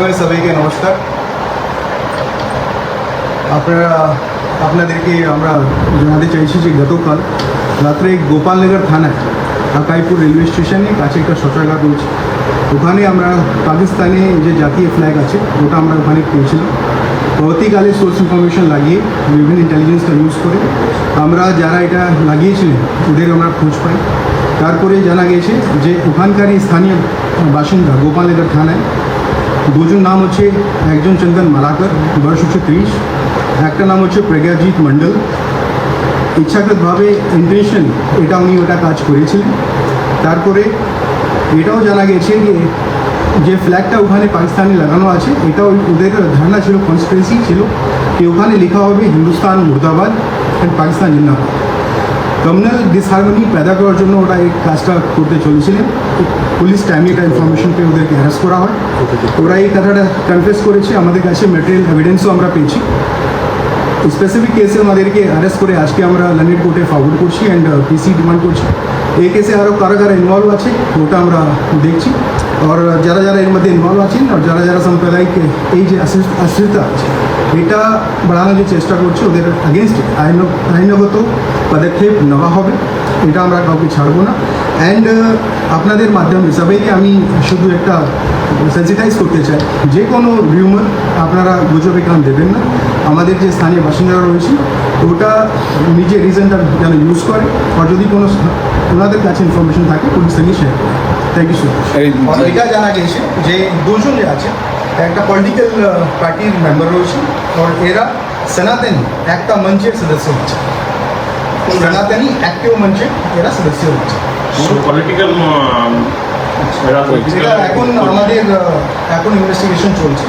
প্রথমে সবাইকে নমস্কার। আপনারা, আপনাদেরকে আমরা জানাতে চাইছি যে গতকাল রাত্রে গোপালনগর থানায় আকাইপুর রেলওয়ে স্টেশনে কাছে একটা শৌচাগার রয়েছে। ওখানে আমরা পাকিস্তানে যে জাতীয় ফ্ল্যাগ আছে, ওটা আমরা ওখানে পেয়েছিলাম। পরবর্তীকালে সোর্স ইনফরমেশন লাগিয়ে বিভিন্ন ইন্টেলিজেন্সটা ইউজ করে আমরা যারা এটা লাগিয়েছিলেন, ওদের আমরা খোঁজ পাই। তারপরে জানা গেছে যে ওখানকারই স্থানীয় বাসিন্দা গোপালনগর থানায় দুজন নাম হচ্ছে একজন চন্দন মালাকর, বয়স হচ্ছে ত্রিশ। একটা নাম হচ্ছে প্রজ্ঞাজিৎ মণ্ডল। ইচ্ছাকৃতভাবে ইন্টেনশন এটা উনি ওটা কাজ করেছিলেন। তারপরে এটাও জানা গেছে যে যে ফ্ল্যাগটা ওখানে পাকিস্তানে লাগানো আছে এটাও ওদের ধারণা ছিল কনস্পিরেসি ছিল যে ওখানে লেখা হবে হিন্দুস্তান, মুর্দাবাদ অ্যান্ড পাকিস্তান, জিন্দাবাদ। কমিউনাল ডিসহারমনি পেদা করার জন্য ওরা এই কাজটা করতে চলেছিলেন। পুলিশ টাইমে এটা ইনফরমেশন পেয়ে ওদেরকে অ্যারেস্ট করা হয়। ওরা এই কথাটা কনফেস করেছে। আমাদের কাছে মেটেরিয়াল এভিডেন্সও আমরা পেয়েছি। স্পেসিফিক কেসে আমাদেরকে অ্যারেস্ট করে আজকে আমরা লন্ডন কোর্টে ফরওয়ার্ড করছি অ্যান্ড পিসি ডিমান্ড করছি। এই কেসে আরও কারা কারা ইনভলভ আছে, ওটা আমরা দেখছি। আর যারা যারা এর মধ্যে ইনভলভ আছেন আর যারা যারা সাম্প্রদায়িক এই যে আশ্রিত- আছে এটা বাড়ানোর যে চেষ্টা করছে ওদের আগেনস্ট আইন আইনগত পদক্ষেপ নেওয়া হবে এটা আমরা কাউকে ছাড়বো না অ্যান্ড আপনাদের মাধ্যমে সবাইকে আমি শুধু একটা সেন্সিটাইজ করতে চাই যে কোনো রিউমার আপনারা গুজবে কান দেবেন না আমাদের যে স্থানীয় বাসিন্দারা রয়েছে ওটা নিজে রিজনটা যেন ইউজ করে আর যদি কোনো ওনাদের কাছে ইনফরমেশন থাকে পুলিশ সঙ্গে শেয়ার করে থ্যাংক ইউ সো এই- এটা জানা গেছে যে দুজন যে আছে। একটা পলিটিক্যাল পার্টির মেম্বার রয়েছে আর এরা সনাতনী একটা মঞ্চের সদস্য হচ্ছে। সনাতনী অ্যাক্টিভ মঞ্চে এরা সদস্য হচ্ছে। পলিটিক্যাল এখন আমাদের এখন ইনভেস্টিগেশন চলছে।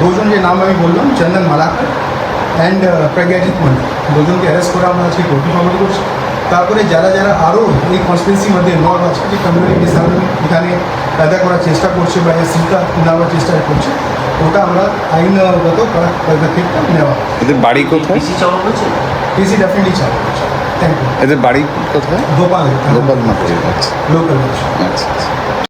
দুজন যে নাম আমি বললাম চন্দন মালাকর অ্যান্ড প্রজ্ঞাজিৎ মন্ডল। দুজনকে অ্যারেস্ট করে আমরা আজকে কোর্টে করছি। তারপরে যারা যারা আরও এই কনস্পিরেসির মধ্যে ইনভলভ আছে যে কমিউনিটি সার্ভে এখানে আদায় করার চেষ্টা করছে বা এই সিলটা নেওয়ার চেষ্টা করছে ওটা আমরা আইনগত করার পদক্ষেপটা নেওয়া। এদের বাড়ি কোথায়? পিসি চাওয়া হয়েছে পিসি ডেফিনেটলি চালু থ্যাংক ইউ এদের বাড়ি কোথায়? গোপাল। গোপাল মাঠে লোকাল আচ্ছা আচ্ছা।